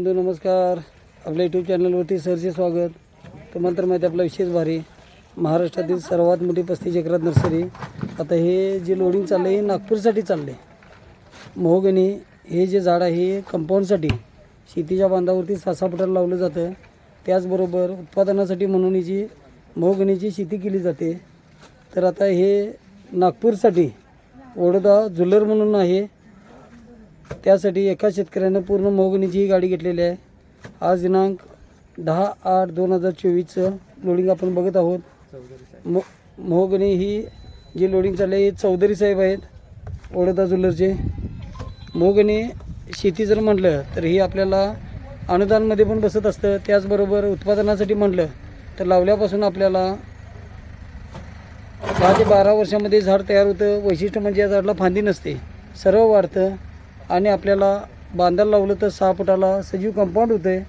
बंधू नमस्कार. आपल्या यूट्यूब चॅनलवरती सरचे स्वागत. तुम्हाला तर माहिती आहे आपला विशेष भारी. महाराष्ट्रातील सर्वात मोठी पस्तीस एकरात नर्सरी. आता हे जे लोडिंग चाललं आहे हे नागपूरसाठी चाललं आहे मोहगणी हे जे झाड आहे हे कंपाऊंडसाठी शेतीच्या बांधावरती सहा फुटाला लावलं जातं. त्याचबरोबर उत्पादनासाठी म्हणून हिची मोहगणीची शेती केली जाते. तर आता हे नागपूरसाठी ओढदा झुल्लर म्हणून आहे. त्यासाठी एका शेतकऱ्यानं पूर्ण मोगणीची ही गाडी घेतलेली आहे. आज दिनांक दहा आठ दोन हजार चोवीसचं लोडिंग आपण बघत आहोत. मो मोहगणी ही जी लोडिंग चालली आहे चौधरी साहेब आहेत ओढदा जुल्लरचे मोहगणी शेती जर म्हटलं तर ही आपल्याला अनुदानमध्ये पण बसत असतं. त्याचबरोबर उत्पादनासाठी म्हटलं तर लावल्यापासून आपल्याला दहा ते बारा वर्षामध्ये झाड तयार होतं. वैशिष्ट्य म्हणजे या झाडाला फांदी नसते. सर्व वाढतं. आणि आपल्याला बांधायला लावलं तर सहा फुटाला सजीव कंपाऊंड होतं. आहे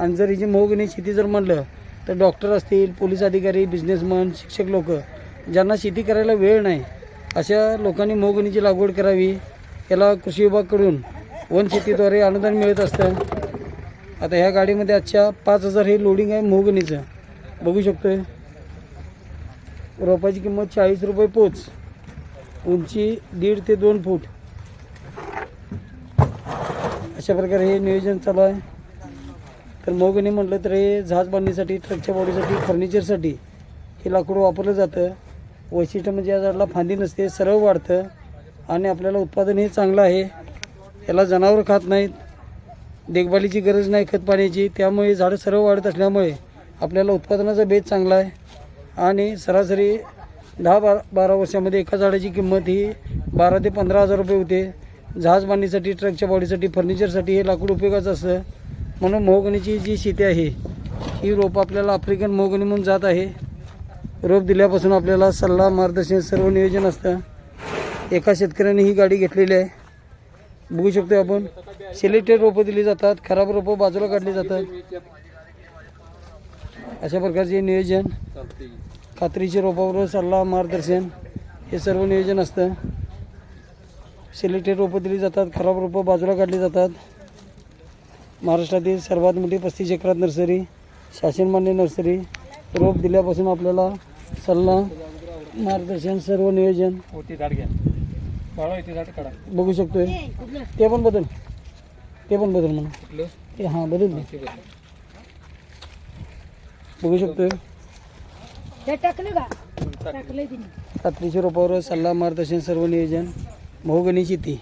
आणि जर हिची मोहगणी शेती जर म्हणलं तर डॉक्टर असतील पोलीस अधिकारी बिझनेसमन शिक्षक लोक ज्यांना शेती करायला वेळ नाही अशा लोकांनी मोगणीची लागवड करावी. याला कृषी विभागाकडून वन शेतीद्वारे अनुदान मिळत असतं. आता ह्या गाडीमध्ये आजच्या पाच हजार हे लोडिंग आहे मोगणीचं बघू शकतो रोपाची किंमत चाळीस रुपये पोच. उंची दीड ते दोन फूट. अशा प्रकारे हे नियोजन चालू आहे. तर मोगने म्हटलं तर हे झाज बांधणीसाठी ट्रकच्या बॉडीसाठी फर्निचरसाठी हे लाकूड वापरलं जातं. वैशिष्ट्य म्हणजे या झाडाला फांदी नसते सरळ वाढतं आणि आपल्याला उत्पादन हे चांगलं आहे. याला जनावर खात नाहीत देखभालीची गरज नाही खत पाण्याची त्यामुळे झाडं सरळ वाढत असल्यामुळे आपल्याला उत्पादनाचा बेस चांगला आहे. आणि सरासरी दहा बारा बारा वर्षामध्ये एका झाडाची किंमत ही बारा ते पंधरा हजार रुपये होते. जहाज बांधणीसाठी ट्रकच्या बॉडीसाठी फर्निचरसाठी हे लाकूड उपयोगाचं असतं. म्हणून मोहगणीची जी शेती आहे ही रोप आपल्याला आफ्रिकन मोहगणी म्हणून जात आहे. रोप दिल्यापासून आपल्याला सल्ला मार्गदर्शन सर्व नियोजन असतं. एका शेतकऱ्याने ही गाडी घेतलेली आहे. बघू शकतो आपण सिलेक्टेड रोपं दिली जातात खराब रोपं बाजूला काढली जातात. अशा प्रकारचे नियोजन खात्रीचे रोपावर सल्ला मार्गदर्शन हे सर्व नियोजन असतं. सिलेक्टेड रोपं दिली जातात खराब रोपं बाजूला काढली जातात. महाराष्ट्रातील सर्वात मोठी पस्तीस एकरात नर्सरी शासनमान्य नर्सरी. रोप दिल्यापासून आपल्याला सल्ला मार्गदर्शन सर्व नियोजन. बघू शकतोय. ते पण बदल. ते पण बदल म्हणा. कुठलं? ते हां बदल बघ. शकतोय. हे खात्रीच्या रोपावर सल्ला मार्गदर्शन सर्व नियोजन. मोहगणी शेती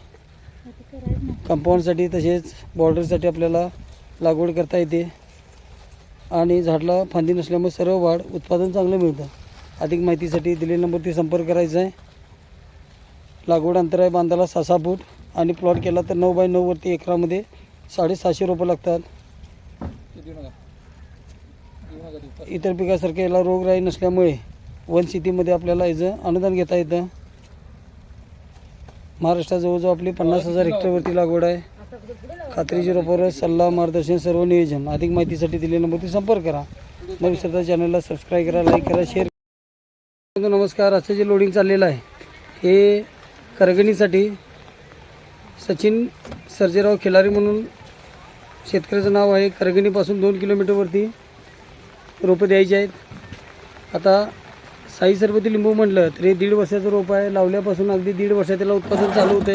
कंपाऊंडसाठी तसेच बॉर्डरसाठी आपल्याला लागवड करता येते. आणि झाडला फांदी नसल्यामुळे सर्व वाढ उत्पादन चांगलं मिळतं. अधिक माहितीसाठी दिलेल्या नंबरती संपर्क करायचा आहे. लागवड अंतर आहे बांधाला सहा सहा फूट आणि प्लॉट केला तर नऊ बाय नऊवरती एकरामध्ये साडेसहाशे रोपं लागतात. इतर पिकासारखं याला रोगराई नसल्यामुळे वन शेतीमध्ये आपल्याला याचं अनुदान घेता येतं. महाराष्ट्रात जवळजवळ आपली पन्नास हजार हेक्टरवरती लागवड आहे. खात्रीची रोपावर सल्ला मार्गदर्शन सर्व नियोजन. अधिक माहितीसाठी दिलेल्या नंबरती संपर्क करा. मग विसरता चॅनलला सबस्क्राईब करा लाईक करा शेअर करा. नमस्कार. असं जे लोडिंग चाललेलं आहे हे करगणीसाठी सचिन सर्जेराव खिलारी म्हणून शेतकऱ्याचं नाव आहे. करगणीपासून दोन किलोमीटरवरती रोपं द्यायची आहेत. आता साई सरबती लिंबू म्हटलं तर हे दीड वर्षाचं रोप आहे. लावल्यापासून अगदी दीड वर्षात त्याला उत्पादन चालू होते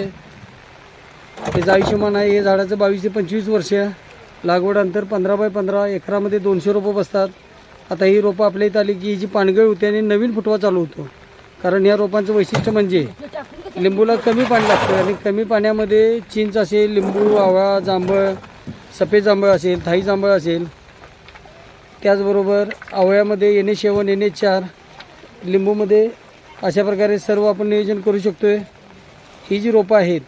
त्याचं आयुष्यमान आहे. हे झाडाचं बावीस ते पंचवीस वर्ष लागवड अंतर पंधरा बाय पंधरा एकरामध्ये दोनशे रोपं बसतात. आता ही रोपं आपल्या इथं आली की ही जी पानगळ होते आणि नवीन फुटवा चालू होतो. कारण या रोपांचं वैशिष्ट्य म्हणजे लिंबूला कमी पाणी लागतं आणि कमी पाण्यामध्ये चिंच असेल लिंबू आवळा जांभळ सफेद जांभळ असेल थाई जांभळ असेल त्याचबरोबर आवळ्यामध्ये N H seven N H चार लिंबूमध्ये अशा प्रकारे सर्व आपण नियोजन करू शकतो आहे ही जी रोपं आहेत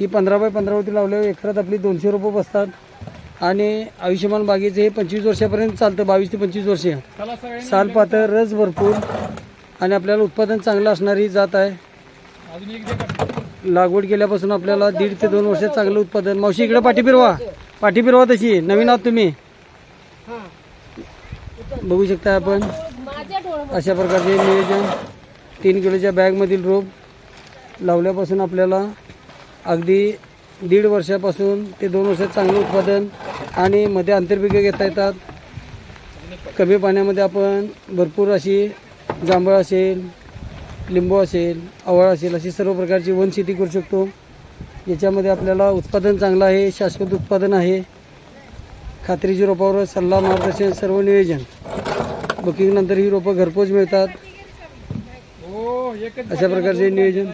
ही पंधरा बाय पंधरावरती लावल्यावर एकरात आपली दोनशे रोपं बसतात. आणि आयुष्यमान बागेचं हे पंचवीस वर्षापर्यंत चालतं बावीस ते पंचवीस वर्ष. साल पातळ रस भरपूर आणि आपल्याला उत्पादन चांगलं असणारी जात आहे. लागवड केल्यापासून आपल्याला दीड ते दोन वर्षात चांगलं उत्पादन. मावशी इकडे पाठी फिरवा. पाठी फिरवा तशी. नवीन आहात तुम्ही. बघू शकता आपण. अशा प्रकारचे नियोजन. तीन किलोच्या बॅगमधील रोप लावल्यापासून आपल्याला अगदी दीड वर्षापासून ते दोन वर्षात चांगलं उत्पादन आणि मध्ये आंतरपिके घेता येतात. कमी पाण्यामध्ये आपण भरपूर अशी जांभळ असेल लिंबू असेल आवळ असेल अशी सर्व प्रकारची वन शेती करू शकतो. याच्यामध्ये आपल्याला उत्पादन चांगलं आहे शाश्वत उत्पादन आहे. खात्रीची रोपावर सल्ला मार्गदर्शन सर्व नियोजन. बुकिंगनंतर ही रोपं घरपोच मिळतात. हो अशा प्रकारचे नियोजन.